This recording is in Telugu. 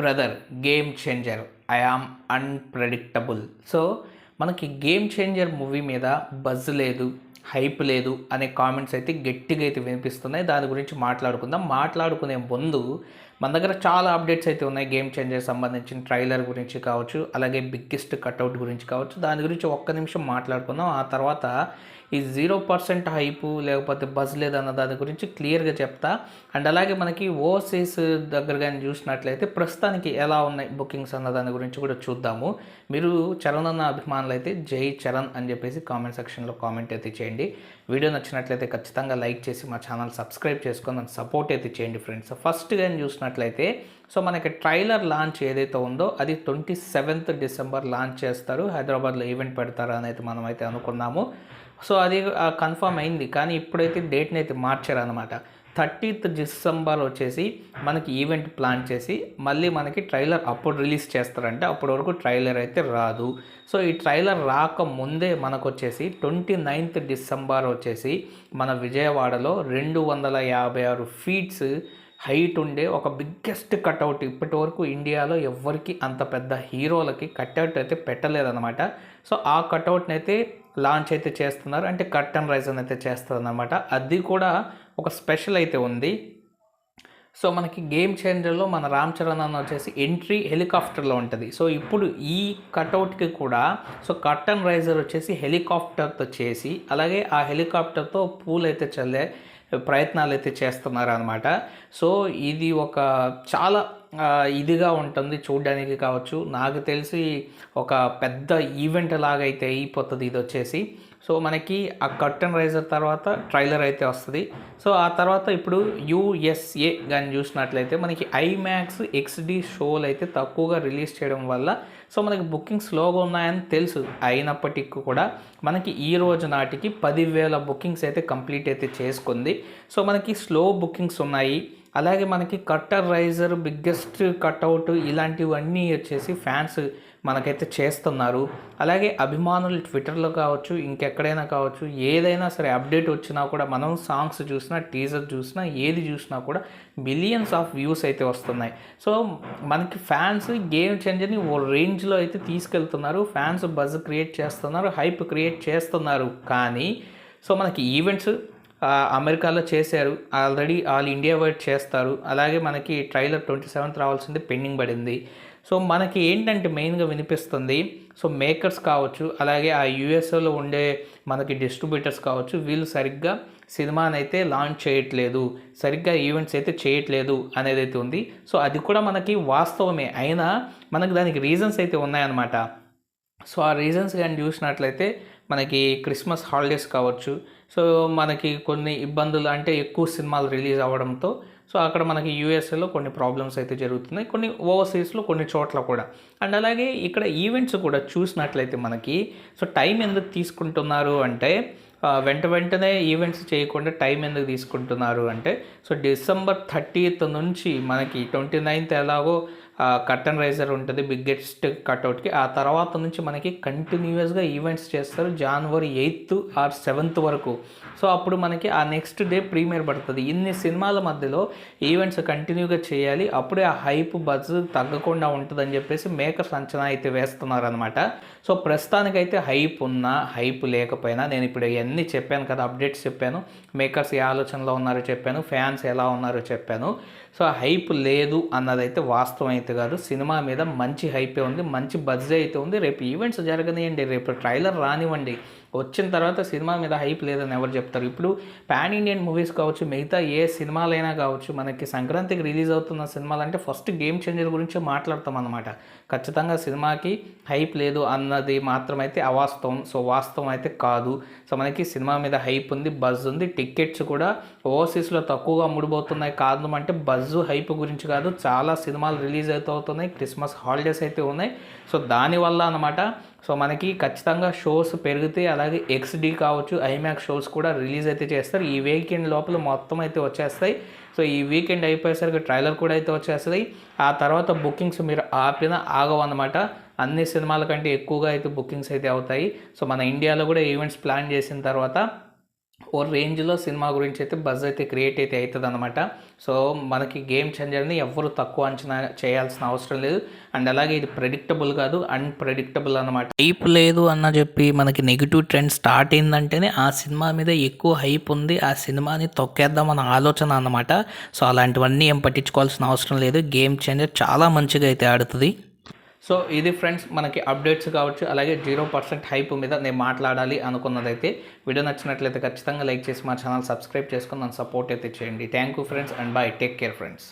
Brother game changer. I am unpredictable so మనకి గేమ్ చేంజర్ మూవీ మీద బజ్ లేదు హైప్ లేదు అనే కామెంట్స్ అయితే గట్టిగా అయితే వినిపిస్తున్నాయి. దాని గురించి మాట్లాడుకుందాం. మాట్లాడుకునే ముందు మన దగ్గర చాలా అప్డేట్స్ అయితే ఉన్నాయి. గేమ్ చేంజర్ సంబంధించిన ట్రైలర్ గురించి కావచ్చు అలాగే బిగ్గెస్ట్ కట్అవుట్ గురించి కావచ్చు. దాని గురించి ఒక్క నిమిషం మాట్లాడుకుందాం. ఆ తర్వాత ఈ జీరో పర్సెంట్ హైపు లేకపోతే బజ్ లేదన్న దాని గురించి క్లియర్గా చెప్తా. అండ్ అలాగే మనకి ఓవర్సీస్ దగ్గర కానీ చూసినట్లయితే ప్రస్తుతానికి ఎలా ఉన్నాయి బుకింగ్స్ అన్న దాని గురించి కూడా చూద్దాము. మీరు చరణ్ అన్న అభిమానులు అయితే జై చరణ్ అని చెప్పేసి కామెంట్ సెక్షన్లో కామెంట్ అయితే చేయండి. వీడియో నచ్చినట్లయితే ఖచ్చితంగా లైక్ చేసి మా ఛానల్ సబ్స్క్రైబ్ చేసుకొని సపోర్ట్ అయితే చేయండి ఫ్రెండ్స్ ఫస్ట్ కానీ చూసినట్లయితే సో మనకి ట్రైలర్ లాంచ్ ఏదైతే ఉందో అది ట్వంటీ సెవెంత్ డిసెంబర్ లాంచ్ చేస్తారు. హైదరాబాద్లో ఈవెంట్ పెడతారు అని అయితే మనం అయితే అనుకున్నాము. సో అది కన్ఫర్మ్ అయింది. కానీ ఇప్పుడైతే డేట్ని అయితే మార్చారు అనమాట థర్టీత్ డిసెంబర్ వచ్చేసి మనకి ఈవెంట్ ప్లాన్ చేసి మళ్ళీ మనకి ట్రైలర్ అప్పుడు రిలీజ్ చేస్తారంటే. అప్పటి వరకు ట్రైలర్ అయితే రాదు. సో ఈ ట్రైలర్ రాకముందే మనకు వచ్చేసి ట్వంటీ నైన్త్ డిసెంబర్ వచ్చేసి మన విజయవాడలో రెండు వందల యాభై ఆరు ఫీట్స్ హైట్ ఉండే ఒక బిగ్గెస్ట్ కట్అవుట్ ఇప్పటి వరకు ఇండియాలో ఎవ్వరికి అంత పెద్ద హీరోలకి కట్అవుట్ అయితే పెట్టలేదన్నమాట. సో ఆ కట్అవుట్ని అయితే లాంచ్ అయితే చేస్తున్నారు. అంటే కర్టన్ రైజ్ అని అయితే చేస్తారనమాట అది కూడా ఒక స్పెషల్ అయితే ఉంది. సో మనకి గేమ్ చేంజర్లో మన రామ్ చరణ్ అన్న వచ్చేసి ఎంట్రీ హెలికాప్టర్లో ఉంటుంది. సో ఇప్పుడు ఈ కట్అవుట్కి కూడా సో కర్టన్ రైజర్ వచ్చేసి హెలికాప్టర్తో చేసి అలాగే ఆ హెలికాప్టర్తో పూలు అయితే చల్లే ప్రయత్నాలు అయితే చేస్తున్నారు అనమాట సో ఇది ఒక చాలా ఇదిగా ఉంటుంది చూడడానికి కావచ్చు. నాకు తెలిసి ఒక పెద్ద ఈవెంట్ లాగా అయితే అయిపోతుంది ఇది వచ్చేసి సో మనకి ఆ కర్టన్ రైజర్ తర్వాత ట్రైలర్ అయితే వస్తుంది. సో ఆ తర్వాత ఇప్పుడు యూఎస్ఏ కానీ చూసినట్లయితే మనకి ఐమాక్స్ ఎక్స్డి షోలు అయితే తక్కువగా రిలీజ్ చేయడం వల్ల సో మనకి బుకింగ్ స్లోగా ఉన్నాయని తెలుసు. అయినప్పటికీ కూడా మనకి ఈ రోజు నాటికి పదివేల బుకింగ్స్ అయితే కంప్లీట్ అయితే చేసుకుంది. సో మనకి స్లో బుకింగ్స్ ఉన్నాయి. అలాగే మనకి కట్టర్ రైజర్ బిగ్గెస్ట్ కట్అవుట్ ఇలాంటివన్నీ వచ్చేసి ఫ్యాన్స్ మనకైతే చేస్తున్నారు. అలాగే అభిమానులు ట్విట్టర్లో కావచ్చు ఇంకెక్కడైనా కావచ్చు ఏదైనా సరే అప్డేట్ వచ్చినా కూడా మనం సాంగ్స్ చూసినా టీజర్ చూసినా ఏది చూసినా కూడా బిలియన్స్ ఆఫ్ వ్యూస్ అయితే వస్తున్నాయి. సో మనకి ఫ్యాన్స్ గేమ్ చేంజర్ని ఓ రేంజ్లో అయితే తీసుకెళ్తున్నారు. ఫ్యాన్స్ బజ్ క్రియేట్ చేస్తున్నారు హైప్ క్రియేట్ చేస్తున్నారు. కానీ సో మనకి ఈవెంట్స్ అమెరికాలో చేశారు. ఆల్రెడీ ఆల్ ఇండియా వైడ్ చేస్తారు. అలాగే మనకి ట్రైలర్ ట్వంటీ సెవెంత్ రావాల్సింది పెండింగ్ పడింది. సో మనకి ఏంటంటే మెయిన్గా వినిపిస్తుంది. సో మేకర్స్ కావచ్చు అలాగే ఆ యూఎస్ఏలో ఉండే మనకి డిస్ట్రిబ్యూటర్స్ కావచ్చు వీళ్ళు సరిగ్గా సినిమానైతే అయితే లాంచ్ చేయట్లేదు. సరిగ్గా ఈవెంట్స్ అయితే చేయట్లేదు అనేది అయితే ఉంది. సో అది కూడా మనకి వాస్తవమే. అయినా మనకి దానికి రీజన్స్ అయితే ఉన్నాయన్నమాట. సో ఆ రీజన్స్ కానీ చూసినట్లయితే మనకి క్రిస్మస్ హాలిడేస్ కావచ్చు. సో మనకి కొన్ని ఇబ్బందులు అంటే ఎక్కువ సినిమాలు రిలీజ్ అవ్వడంతో సో అక్కడ మనకి యూఎస్ఏలో కొన్ని ప్రాబ్లమ్స్ అయితే జరుగుతున్నాయి. కొన్ని ఓవర్సీస్లో కొన్ని చోట్ల కూడా. అండ్ అలాగే ఇక్కడ ఈవెంట్స్ కూడా చూసినట్లయితే మనకి సో టైం ఎందుకు తీసుకుంటున్నారు అంటే వెంట వెంటనే ఈవెంట్స్ చేయకుండా టైం ఎందుకు తీసుకుంటున్నారు అంటే సో డిసెంబర్ థర్టీత్ నుంచి మనకి ట్వంటీ నైన్త్ ఎలాగో కర్టన్ రైజర్ ఉంటుంది బిగ్గెస్ట్ కట్అవుట్కి ఆ తర్వాత నుంచి మనకి కంటిన్యూస్గా ఈవెంట్స్ చేస్తారు జనవరి ఎయిత్ ఆర్ సెవెంత్ వరకు. సో అప్పుడు మనకి ఆ నెక్స్ట్ డే ప్రీమియర్ పడుతుంది. ఇన్ని సినిమాల మధ్యలో ఈవెంట్స్ కంటిన్యూగా చేయాలి. అప్పుడే ఆ హైప్ బజ్ తగ్గకుండా ఉంటుందని చెప్పేసి మేకర్స్ అంచనా అయితే వేస్తున్నారనమాట సో ప్రస్తుతానికైతే హైప్ ఉన్నా హైప్ లేకపోయినా నేను ఇప్పుడు ఇవన్నీ చెప్పాను కదా అప్డేట్స్ చెప్పాను. మేకర్స్ ఏ ఆలోచనలో ఉన్నారో చెప్పాను ఫ్యాన్స్ ఎలా ఉన్నారో చెప్పాను. సో హైప్ లేదు అన్నదైతే వాస్తవం అయితే కాదు సినిమా మీద మంచి హైపే ఉంది మంచి బజ్ అయితే ఉంది. రేపు ఈవెంట్స్ జరగనియండి రేపు ట్రైలర్ రానివ్వండి. వచ్చిన తర్వాత సినిమా మీద హైప్ లేదని ఎవరు చెప్తారు? ఇప్పుడు పాన్ ఇండియన్ మూవీస్ కావచ్చు మిగతా ఏ సినిమాలైనా కావచ్చు మనకి సంక్రాంతికి రిలీజ్ అవుతున్న సినిమాలు అంటే ఫస్ట్ గేమ్ చేంజర్ గురించి మాట్లాడతాం అనమాట ఖచ్చితంగా సినిమాకి హైప్ లేదు అన్నది మాత్రమైతే అవాస్తవం. సో వాస్తవం అయితే కాదు. సో మనకి సినిమా మీద హైప్ ఉంది బజ్ ఉంది. టికెట్స్ కూడా ఓవర్సీస్లో తక్కువగా ముడిపోతున్నాయి. కారణం అంటే బజ్ హైప్ గురించి కాదు. చాలా సినిమాలు రిలీజ్ అయితే అవుతున్నాయి. క్రిస్మస్ హాలిడేస్ అయితే ఉన్నాయి. సో దానివల్ల అనమాట సో మనకి ఖచ్చితంగా షోస్ పెరిగితే అలాగే ఎక్స్డి కావచ్చు ఐమాక్స్ షోస్ కూడా రిలీజ్ అయితే చేస్తారు. ఈ వీకెండ్ లోపల మొత్తం అయితే వచ్చేస్తాయి. సో ఈ వీకెండ్ అయిపోయేసరికి ట్రైలర్ కూడా అయితే వచ్చేస్తుంది. ఆ తర్వాత బుకింగ్స్ మీరు ఆపిన ఆగవన్నమాట. అన్ని సినిమాల కంటే ఎక్కువగా అయితే బుకింగ్స్ అయితే అవుతాయి. సో మన ఇండియాలో కూడా ఈవెంట్స్ ప్లాన్ చేసిన తర్వాత ఓ రేంజ్లో సినిమా గురించి అయితే బజ్ అయితే క్రియేట్ అయితే అవుతుంది అనమాట సో మనకి గేమ్ చేంజర్ని ఎవ్వరు తక్కువ అంచనా చేయాల్సిన అవసరం లేదు. అండ్ అలాగే ఇది ప్రెడిక్టబుల్ కాదు అన్ప్రెడిక్టబుల్ అనమాట హైప్ లేదు అన్న చెప్పి మనకి నెగిటివ్ ట్రెండ్ స్టార్ట్ అయిందంటేనే ఆ సినిమా మీద ఎక్కువ హైప్ ఉంది ఆ సినిమాని తొక్కేద్దాం అన్న ఆలోచన అనమాట సో అలాంటివన్నీ ఏం పట్టించుకోవాల్సిన అవసరం లేదు. గేమ్ చేంజర్ చాలా మంచిగా అయితే ఆడుతుంది. సో ఇది ఫ్రెండ్స్ మనకి అప్డేట్స్ కావచ్చు అలాగే జీరో పర్సెంట్ హైప్ మీద నేను మాట్లాడాలి అనుకున్నదైతే వీడియో నచ్చినట్లయితే ఖచ్చితంగా లైక్ చేసి మా ఛానల్ సబ్స్క్రైబ్ చేసుకుని నన్ను సపోర్ట్ అయితే చేయండి. Thank you friends and bye take care friends